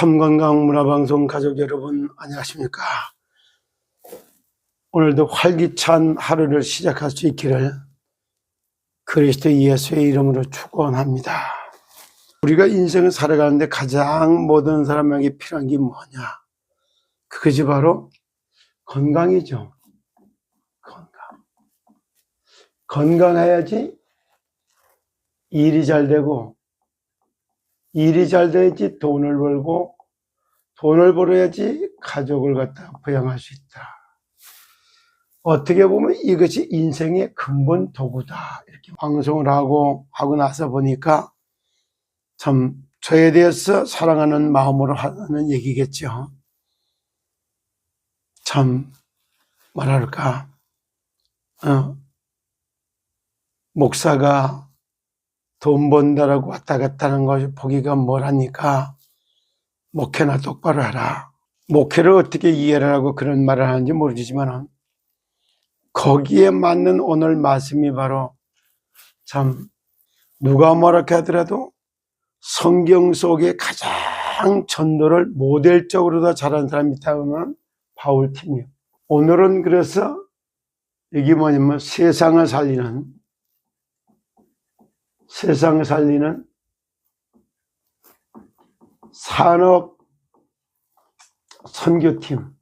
참건강 문화방송 가족 여러분 안녕하십니까? 오늘도 활기찬 하루를 시작할 수 있기를 그리스도 예수의 이름으로 축원합니다. 우리가 인생을 살아가는데 가장 모든 사람에게 필요한 게 뭐냐? 그것이 바로 건강이죠. 건강. 건강해야지 일이 잘 되고 일이 잘 돼야지 돈을 벌고 돈을 벌어야지 가족을 갖다 부양할 수 있다. 어떻게 보면 이것이 인생의 근본 도구다. 이렇게 방송을 하고 하고 나서 보니까 참 저에 대해서 사랑하는 마음으로 하는 얘기겠죠. 참 뭐랄까 어, 목사가 돈 번다라고 왔다 갔다 하는 것이 보기가 뭐라니까 목회나 똑바로 하라. 목회를 어떻게 이해를 하고 그런 말을 하는지 모르지만 거기에 맞는 오늘 말씀이 바로 참 누가 뭐렇게 하더라도 성경 속에 가장 전도를 모델적으로 더 잘하는 사람이 있다면 바울팀이요. 오늘은 그래서 이게 뭐냐면 세상을 살리는 세상을 살리는 산업 선교팀.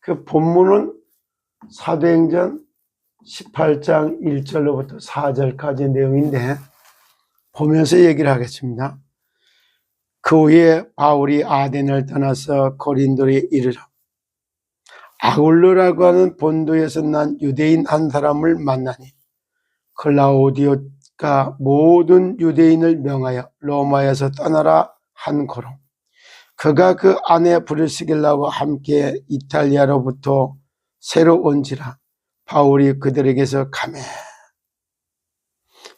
그 본문은 사도행전 18장 1절로부터 4절까지 내용인데 보면서 얘기를 하겠습니다. 그 후에 바울이 아덴을 떠나서 고린도에 이르러 아굴로라고 하는 본도에서 난 유대인 한 사람을 만나니 클라우디오 가 모든 유대인을 명하여 로마에서 떠나라 한 거로 그가 그 아내 브리스길라와 함께 이탈리아로부터 새로 온지라 바울이 그들에게서 가매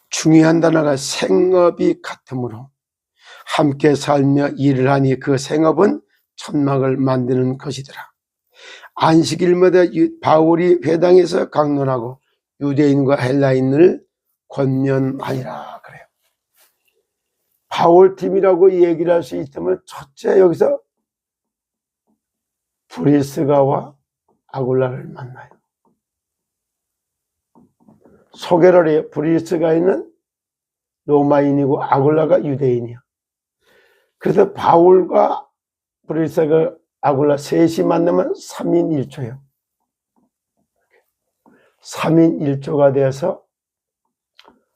중요한 단어가 생업이 같으므로 함께 살며 일을 하니 그 생업은 천막을 만드는 것이더라. 안식일마다 유- 바울이 회당에서 강론하고 유대인과 헬라인을 권면하니라 그래요. 바울 팀이라고 얘기를 할 수 있다면 첫째 여기서 브리스가와 아굴라를 만나요. 소개를 해요. 브리스가는 로마인이고 아굴라가 유대인이야. 그래서 바울과 브리스가 아굴라 셋이 만나면 3인 1조예요. 3인 1조가 되어서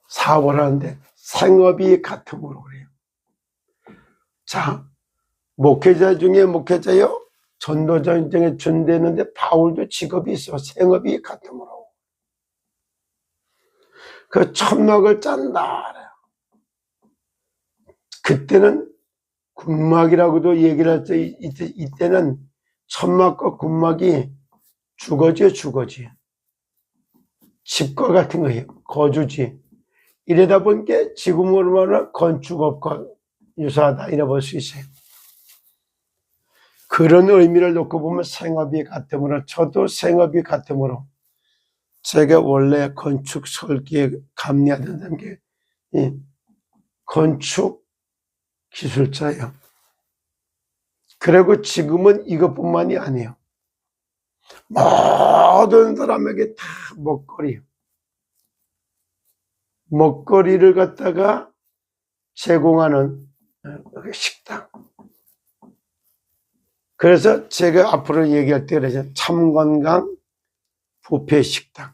사업을 하는데 생업이 같음으로 그래요. 자, 목회자 중에 목회자요. 전도 전쟁에 준대는데 바울도 직업이 있어. 생업이 같음으로. 그 천막을 짠다. 그때는 군막이라고도 얘기를 할 때, 이때, 이때는 천막과 군막이 주거지요, 주거지. 집과 같은 거예요. 거주지. 이러다 보니까 지금으로 말하면 건축업과 유사하다 이래 볼 수 있어요. 그런 의미를 놓고 보면 생업이 같으므로 저도 생업이 같으므로 제가 원래 건축 설계에 감리하던 게이 건축 기술자예요. 그리고 지금은 이것뿐만이 아니에요. 모든 사람에게 다 먹거리예요. 먹거리를 갖다가 제공하는 어, 식당. 그래서 제가 앞으로 얘기할 때 그러죠. 참건강 부페 식당.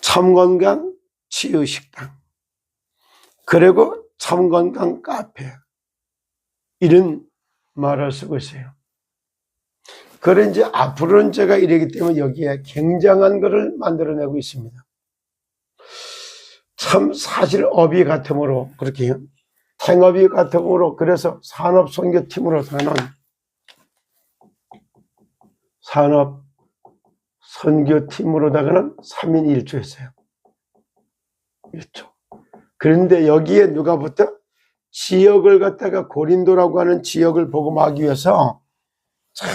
참건강 치유 식당. 그리고 참건강 카페. 이런 말을 쓰고 있어요. 그래 이제 앞으로는 제가 이러기 때문에 여기에 굉장한 것을 만들어내고 있습니다. 참 사실 업이 같으므로 그렇게 생업이 같으므로 그래서 산업 선교팀으로서는 산업 선교팀으로다가는 3인 1조였어요. 1조. 그런데 여기에 누가 붙어? 지역을 갖다가 고린도라고 하는 지역을 복음하기 위해서 참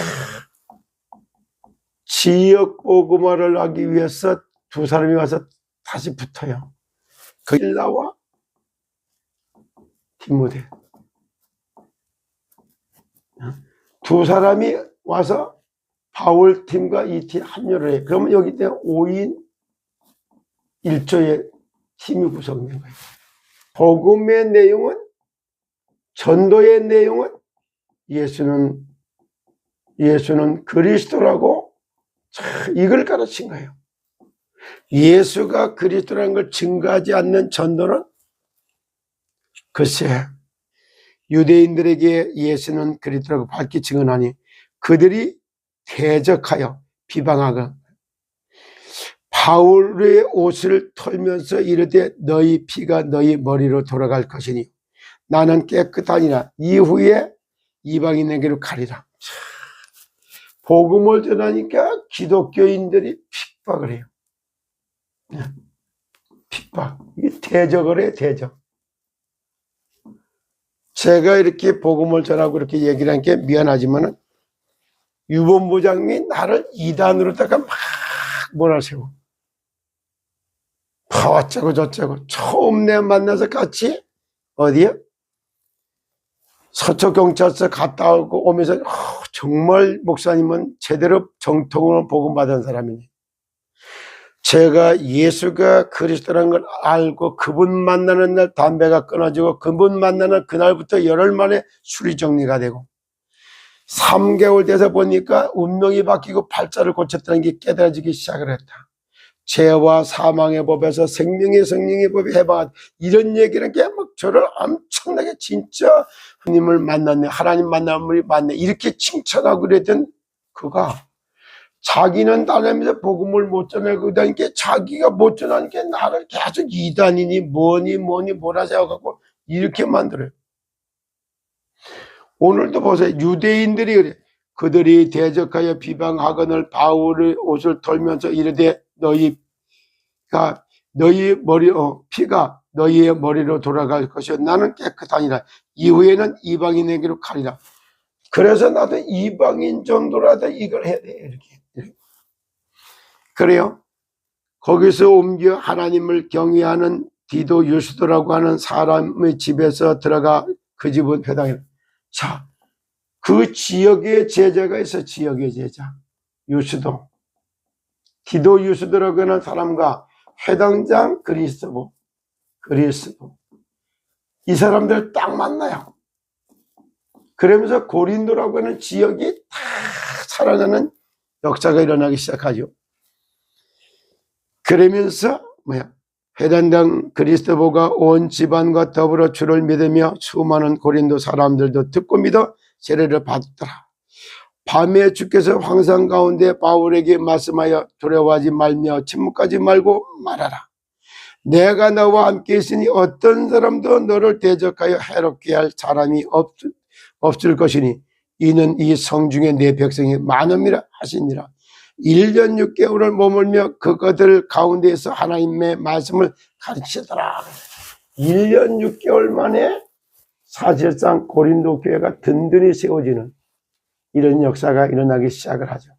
지역 복음화를 하기 위해서 두 사람이 와서 다시 붙어요. 그 일라와 디모데. 두 사람이 와서 바울 팀과 이 팀 합류를 해. 그러면 여기 때 5인 1조의 팀이 구성된 거예요. 복음의 내용은 전도의 내용은 예수는 예수는 그리스도라고 자, 이걸 가르친 거예요. 예수가 그리스도라는 걸 증거하지 않는 전도는 글쎄 유대인들에게 예수는 그리스도라고 밝히 증언하니 그들이 대적하여 비방하고 바울의 옷을 털면서 이르되 너희 피가 너희 머리로 돌아갈 것이니 나는 깨끗하니라. 이후에 이방인에게로 가리라. 복음을 전하니까 기독교인들이 핍박을 해요. 네. 핍박 대적을 해 대적 제가 이렇게 복음을 전하고 이렇게 얘기를 하니까 미안하지만은 유본부장님이 나를 이단으로다가 막 몰아세워. 파왔자고 저쩌고 처음 내 만나서 같이 어디야? 서초경찰서 갔다 오고 오면서 어, 정말 목사님은 제대로 정통으로 복음 받은 사람이네. 제가 예수가 그리스도라는 걸 알고 그분 만나는 날 담배가 끊어지고 그분 만나는 그날부터 열흘 만에 술이 정리가 되고 3개월 돼서 보니까 운명이 바뀌고 팔자를 고쳤다는 게 깨달아지기 시작을 했다. 죄와 사망의 법에서 생명의 성령의 법이 해방한 이런 얘기는 게 막 저를 엄청나게 진짜 하나님을 만났네 하나님 만남을 만났네 이렇게 칭찬하고 그랬던 그가 자기는 다니면서 복음을 못 전하고 다니니까 자기가 못 전하니까 나를 계속 이단이니 뭐니 뭐니 뭐라 생각하고 이렇게 만들어요. 오늘도 보세요. 유대인들이 그래. 그들이 대적하여 비방하거늘 바울의 옷을 털면서 이르되 너희가 너희 머리 어, 피가 너희의 머리로 돌아갈 것이요 나는 깨끗하니라 이후에는 이방인에게로 가리라 그래서 나도 이방인 정도라도 이걸 해야 돼 이렇게 그래요 거기서 옮겨 하나님을 경외하는 디도 유수도라고 하는 사람의 집에서 들어가 그 집은 회당이라 자, 그 지역의 제자가 있어, 지역의 제자. 유수도. 기도 유수도라고 하는 사람과 회당장 그리스도. 그리스도. 이 사람들 딱 만나요. 그러면서 고린도라고 하는 지역이 다 살아나는 역사가 일어나기 시작하죠. 그러면서 뭐야? 회단당 그리스도보가 온 집안과 더불어 주를 믿으며 수많은 고린도 사람들도 듣고 믿어 세례를 받더라. 밤에 주께서 황상 가운데 바울에게 말씀하여 두려워하지 말며 침묵하지 말고 말하라. 내가 너와 함께 있으니 어떤 사람도 너를 대적하여 해롭게 할 사람이 없, 없을 것이니 이는 이 성중에 내 백성이 많음이라 하시니라. 1년 6개월을 머물며 그것들 가운데에서 하나님의 말씀을 가르치더라. 1년 6개월 만에 사실상 고린도 교회가 든든히 세워지는 이런 역사가 일어나기 시작을 하죠.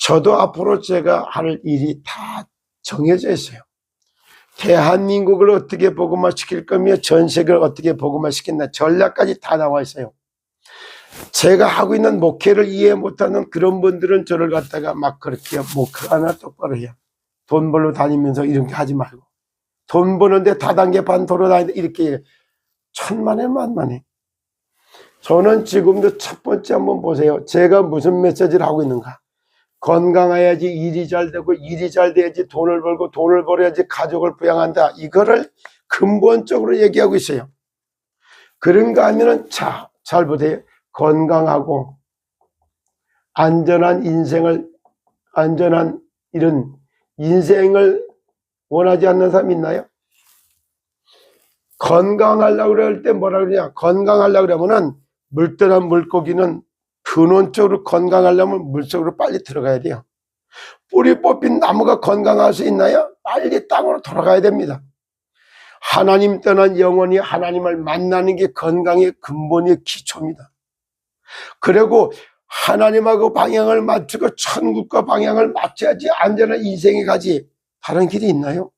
저도 앞으로 제가 할 일이 다 정해져 있어요. 대한민국을 어떻게 복음화시킬 거며 전 세계를 어떻게 복음화시킨다 전략까지 다 나와 있어요. 제가 하고 있는 목회를 이해 못하는 그런 분들은 저를 갖다가 막 그렇게 목회 하나 똑바로 해요. 돈 벌러 다니면서 이렇게 하지 말고 돈 버는데 다단계판 돌아다니는데 이렇게 천만에 만만해. 저는 지금도 첫 번째 한번 보세요. 제가 무슨 메시지를 하고 있는가. 건강해야지 일이 잘 되고 일이 잘 돼야지 돈을 벌고 돈을 벌어야지 가족을 부양한다. 이거를 근본적으로 얘기하고 있어요. 그런가 하면은 자, 잘 보세요. 건강하고 안전한 인생을 안전한 이런 인생을 원하지 않는 사람이 있나요? 건강하려고 그럴 때 뭐라 그러냐 건강하려고 그러면은 물떠난 물고기는 근원적으로 건강하려면 물속으로 빨리 들어가야 돼요 뿌리 뽑힌 나무가 건강할 수 있나요? 빨리 땅으로 돌아가야 됩니다 하나님 떠난 영혼이 하나님을 만나는 게 건강의 근본의 기초입니다 그리고 하나님하고 방향을 맞추고 천국과 방향을 맞춰야지 안전한 인생에 가지 다른 길이 있나요?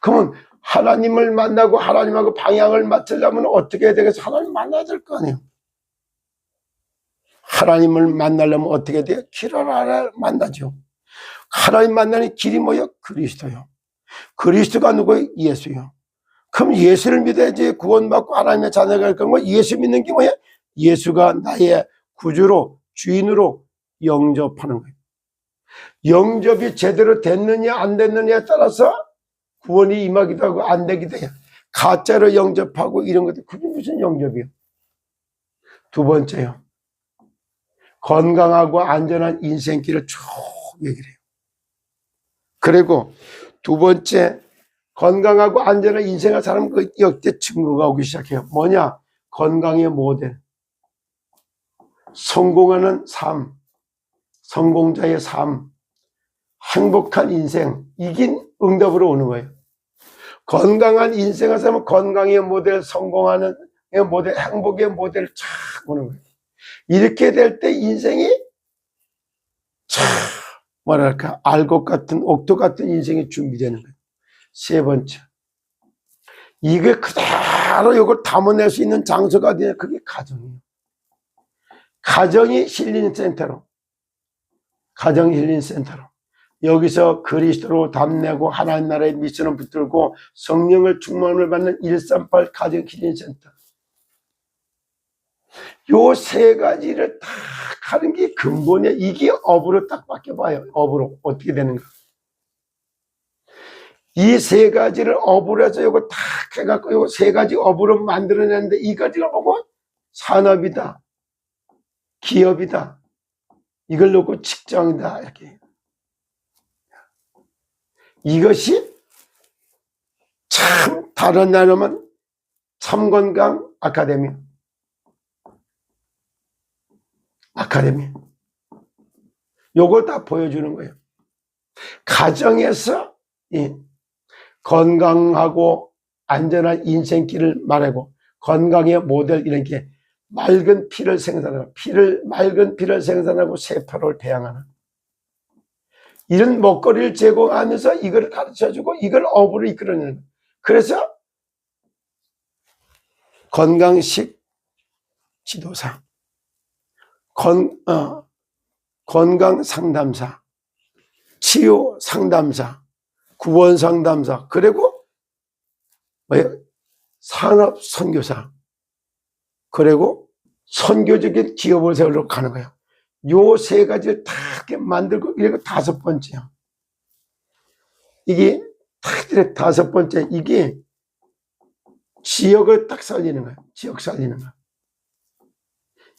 그러면 하나님을 만나고 하나님하고 방향을 맞추려면 어떻게 해야 되겠어? 하나님 만나야 될 거 아니에요. 하나님을 만나려면 어떻게 돼요? 길을 알아 만나죠. 하나님 만나는 길이 뭐예요? 그리스도요. 그리스도가 누구예요? 예수요. 그럼 예수를 믿어야지 구원받고 하나님의 자녀가 될 거고 예수 믿는 게 뭐예요? 예수가 나의 구주로 주인으로 영접하는 거예요. 영접이 제대로 됐느냐 안 됐느냐에 따라서 구원이 임하기도 하고 안 되기도 해요. 가짜로 영접하고 이런 것들 그게 무슨 영접이요? 두 번째요. 건강하고 안전한 인생길을 쭉 얘기를 해요. 그리고 두 번째 건강하고 안전한 인생을 사람 그 역대 증거가 오기 시작해요. 뭐냐? 건강의 모델. 성공하는 삶. 성공자의 삶. 행복한 인생. 이긴 응답으로 오는 거예요. 건강한 인생을 살면 건강의 모델, 성공하는 모델, 행복의 모델 쫙 오는 거예요. 이렇게 될 때 인생이 참 뭐랄까 알곡 같은 옥토 같은 인생이 준비되는 거예요. 세 번째 이게 그대로 이걸 담아낼 수 있는 장소가 되냐 그게 가정이에요. 가정이 힐링 센터로 가정 힐링 센터로 여기서 그리스도로 담내고 하나님 나라의 미션을 붙들고 성령을 충만을 받는 138 가정 힐링 센터 요 세 가지를 다 하는 게 근본이야. 이게 업으로 딱 바뀌어봐요. 업으로. 어떻게 되는가. 이 세 가지를 업으로 해서 요거 딱 해갖고 요거 세 가지 업으로 만들어냈는데 이 가지를 보고 산업이다. 기업이다. 이걸 놓고 직장이다. 이렇게. 이것이 참 다른 나라면 참건강 아카데미. 아카데미. 요걸 다 보여주는 거예요. 가정에서 이 건강하고 안전한 인생길을 말하고 건강의 모델 이런 게 맑은 피를 생산하고 피를 맑은 피를 생산하고 세포를 배양하는 이런 먹거리를 제공하면서 이걸 가르쳐주고 이걸 업으로 이끌어내는 그래서 건강식 지도사 건, 어, 건강 상담사, 치유 상담사, 구원 상담사, 그리고 뭐예요? 산업 선교사, 그리고 선교적인 기업을 세우러 가는 거예요. 요 세 가지를 다 만들고, 이거 다섯 번째요. 이게 딱 다섯 번째, 이게 지역을 딱 살리는 거예요. 지역 살리는 거.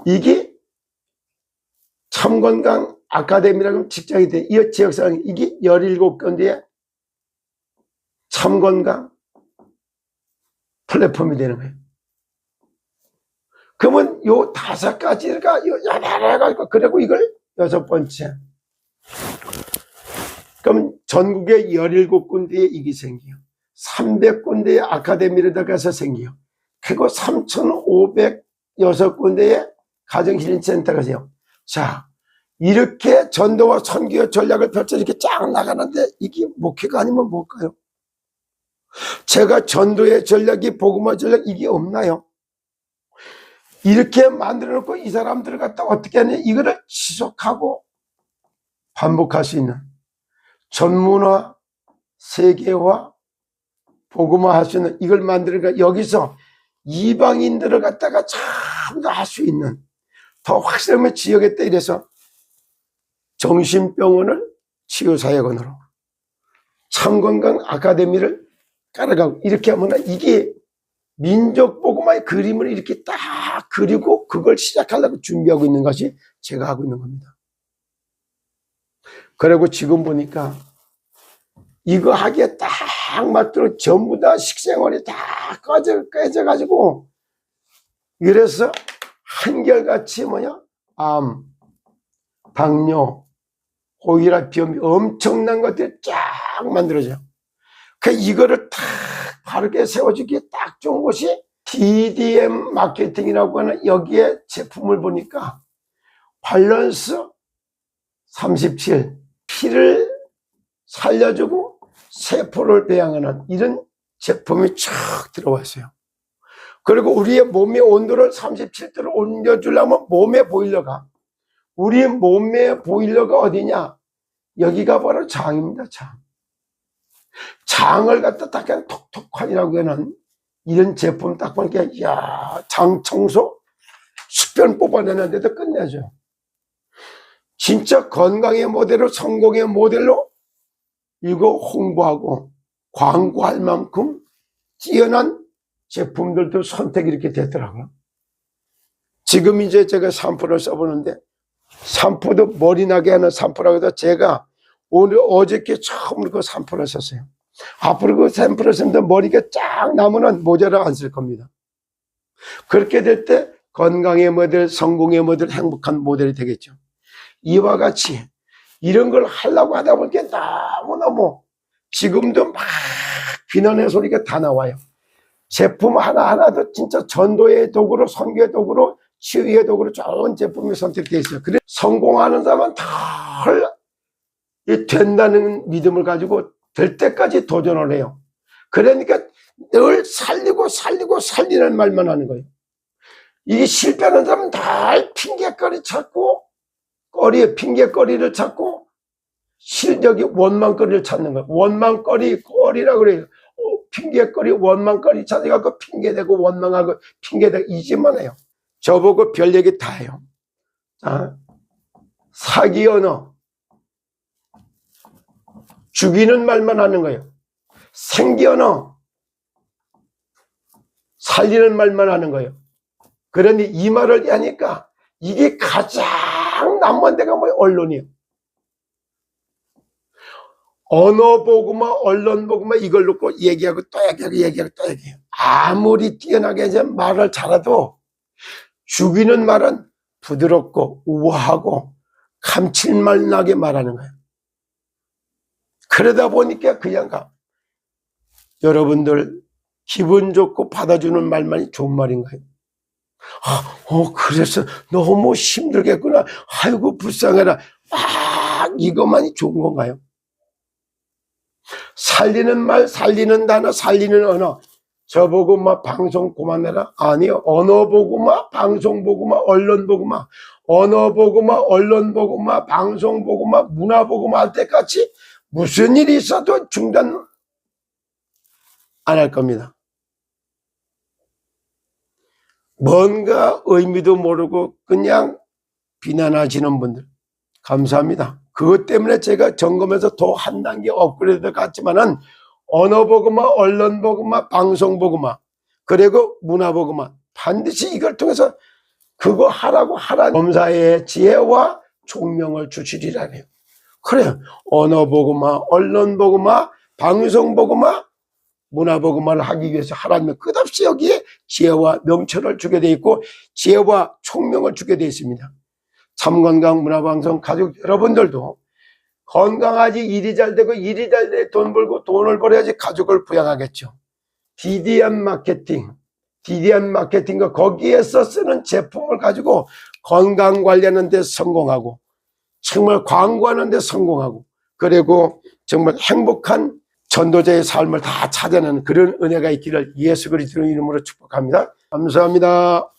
이게 참건강 아카데미라고 직장이 돼. 이 지역사항, 이게 17건대의 참건강 플랫폼이 되는 거예요. 그러면 요 다섯 가지가 여러 그리고 이걸 여섯 번째. 그럼 전국에 17군데의 이기 생겨요. 300군데의 아카데미를 들어가서 생겨요. 그리고 3,506군데의 가정힐링센터가 생겨요. 자, 이렇게 전도와 선교 전략을 펼쳐 이렇게 쫙 나가는데 이게 목회가 아니면 뭘까요? 제가 전도의 전략이 복음화 전략 이게 없나요? 이렇게 만들어 놓고 이 사람들을 갖다 어떻게 하냐? 이거를 지속하고 반복할 수 있는 전문화 세계화 복음화 할 수 있는 이걸 만들어가 여기서 이방인들을 갖다가 참 더 할 수 있는 더 확실하면 지역에 때 이래서 정신병원을 치유사역원으로 참건강 아카데미를 깔아가고 이렇게 하면 이게 민족 보고마의 그림을 이렇게 딱 그리고 그걸 시작하려고 준비하고 있는 것이 제가 하고 있는 겁니다. 그리고 지금 보니까 이거 하기에 딱 맞도록 전부 다 식생활이 다 꺼져, 깨져가지고 이래서 한결같이 뭐냐? 암, 당뇨, 호일화 비염이 엄청난 것들이 쫙 만들어져요. 그 이거를 탁 바르게 세워주기에 딱 좋은 곳이 DDM 마케팅이라고 하는 여기에 제품을 보니까 밸런스 37 피를 살려주고 세포를 배양하는 이런 제품이 쫙 들어왔어요. 그리고 우리의 몸의 온도를 37도로 올려주려면 몸에 보일러가 우리 몸의 보일러가 어디냐? 여기가 바로 장입니다, 장. 장을 갖다 딱 그냥 톡톡하니라고 하는 이런 제품 딱 보니까, 이야, 장 청소? 숙변 뽑아내는데도 끝내죠. 진짜 건강의 모델로, 성공의 모델로 이거 홍보하고 광고할 만큼 뛰어난 제품들도 선택이 이렇게 됐더라고요. 지금 이제 제가 샴푸를 써보는데 샴푸도 머리 나게 하는 샴푸라고 해서 제가 오늘 어저께 처음으로 그 샴푸를 썼어요. 앞으로 그 샴푸를 쓰면 머리가 쫙 나면은 모자를 안 쓸 겁니다. 그렇게 될 때 건강의 모델, 성공의 모델, 행복한 모델이 되겠죠. 이와 같이 이런 걸 하려고 하다 보니까 너무너무 지금도 막 비난의 소리가 다 나와요. 제품 하나하나도 진짜 전도의 도구로, 선교의 도구로, 치유의 도구로 좋은 제품이 선택되어 있어요. 그래 성공하는 사람은 덜 이 된다는 믿음을 가지고 될 때까지 도전을 해요. 그러니까 늘 살리고 살리고 살리는 말만 하는 거예요. 이게 실패하는 사람은 다 핑계거리 찾고 거리에 핑계거리를 찾고 실력이 원망거리를 찾는 거예요. 원망거리, 거리라 그래요. 어, 핑계거리, 원망거리 찾아갖고 핑계대고 원망하고 핑계대고 이짓만 해요. 저보고 별 얘기 다 해요. 자, 사기 언어. 죽이는 말만 하는 거예요. 언어. 살리는 말만 하는 거예요. 그러니 이 말을 하니까 이게 가장 남은 데가 뭐 언론이에요. 언어 보고만 언론 보고만 이걸 놓고 얘기하고 또 얘기하고 얘기하고 또 얘기해요. 아무리 뛰어나게 이제 말을 잘해도 죽이는 말은 부드럽고 우아하고 감칠맛 나게 말하는 거예요. 그러다 보니까 그냥 가. 여러분들 기분 좋고 받아주는 말만이 좋은 말인가요? 아, 어, 그래서 너무 힘들겠구나. 아이고, 불쌍해라. 아, 이것만이 좋은 건가요? 살리는 말, 살리는 단어, 살리는 언어. 저보고 막 방송 그만해라? 아니요. 언어 보고 막 방송 보고 막 언론 보고 막 언어 보고 막 언론 보고 막 방송 보고 막 문화 보고 막 할 때까지 무슨 일이 있어도 중단 안 할 겁니다. 뭔가 의미도 모르고 그냥 비난하시는 분들 감사합니다. 그것 때문에 제가 점검해서 더 한 단계 업그레이드 갔지만은 언어 보고마, 언론 보고마, 방송 보고마, 그리고 문화 보고마 반드시 이걸 통해서 그거 하라고 하라 검사의 지혜와 총명을 주시리라 해요. 그래요. 언어 보고마, 언론 보고마, 방송 보고마, 문화 보고마를 하기 위해서 하라면 끝없이 여기에 지혜와 명철을 주게 돼 있고 지혜와 총명을 주게 돼 있습니다. 참건강 문화방송 가족 여러분들도 건강하지 일이 잘 되고 일이 잘 돼 돈 벌고 돈을 벌어야지 가족을 부양하겠죠. DDM 마케팅, DDM 마케팅과 거기에서 쓰는 제품을 가지고 건강 관리하는 데 성공하고 정말 광고하는 데 성공하고 그리고 정말 행복한 전도자의 삶을 다 찾아내는 그런 은혜가 있기를 예수 그리스도 이름으로 축복합니다. 감사합니다.